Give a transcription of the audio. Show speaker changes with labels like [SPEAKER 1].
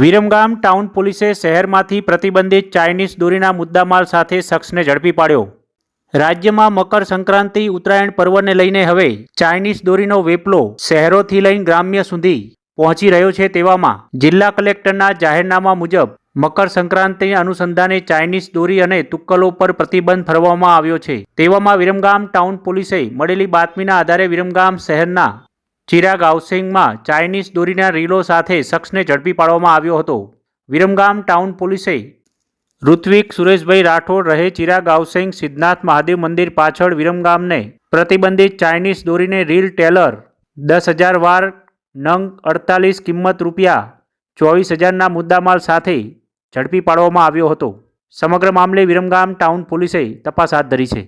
[SPEAKER 1] Viramgam town પોલીસે શહેરમાંથી પ્રતિબંધિત ચાઇનીઝ દોરીના મુદ્દામાલ સાથે શખ્સને ઝડપી પાડ્યો. રાજ્યમાં મકર સંક્રાંતિ, ઉત્તરાયણ પર્વને લઈને હવે ચાઇનીઝ દોરીનો વેપલો શહેરોથી લઈને ગ્રામ્ય સુધી પહોંચી રહ્યો છે તેવામાં જિલ્લા કલેક્ટરના જાહેરનામા મુજબ મકર સંક્રાંતિ અનુસંધાને ચાઇનીઝ દોરી અને તુક્કલો પર પ્રતિબંધ ફરવામાં આવ્યો છે. તેવામાં વિરમગામ ટાઉન પોલીસે મળેલી બાતમીના આધારે વિરમગામ શહેરના ચિરાગ હાઉસિંગમાં ચાઇનીઝ દોરીના રીલો સાથે શખ્સને ઝડપી પાડવામાં આવ્યો હતો. વિરમગામ ટાઉન પોલીસે ઋત્વિક સુરેશભાઈ રાઠોડ રહે ચિરાગ હાઉસિંગ સિદ્ધનાથ મહાદેવ મંદિર પાછળ વિરમગામને પ્રતિબંધિત ચાઇનીઝ દોરીને રીલ ટેલર દસ હજાર વાર નંગ અડતાલીસ કિંમત રૂપિયા ચોવીસ હજારના મુદ્દામાલ સાથે ઝડપી પાડવામાં આવ્યો હતો. સમગ્ર મામલે વિરમગામ ટાઉન પોલીસે તપાસ હાથ ધરી છે.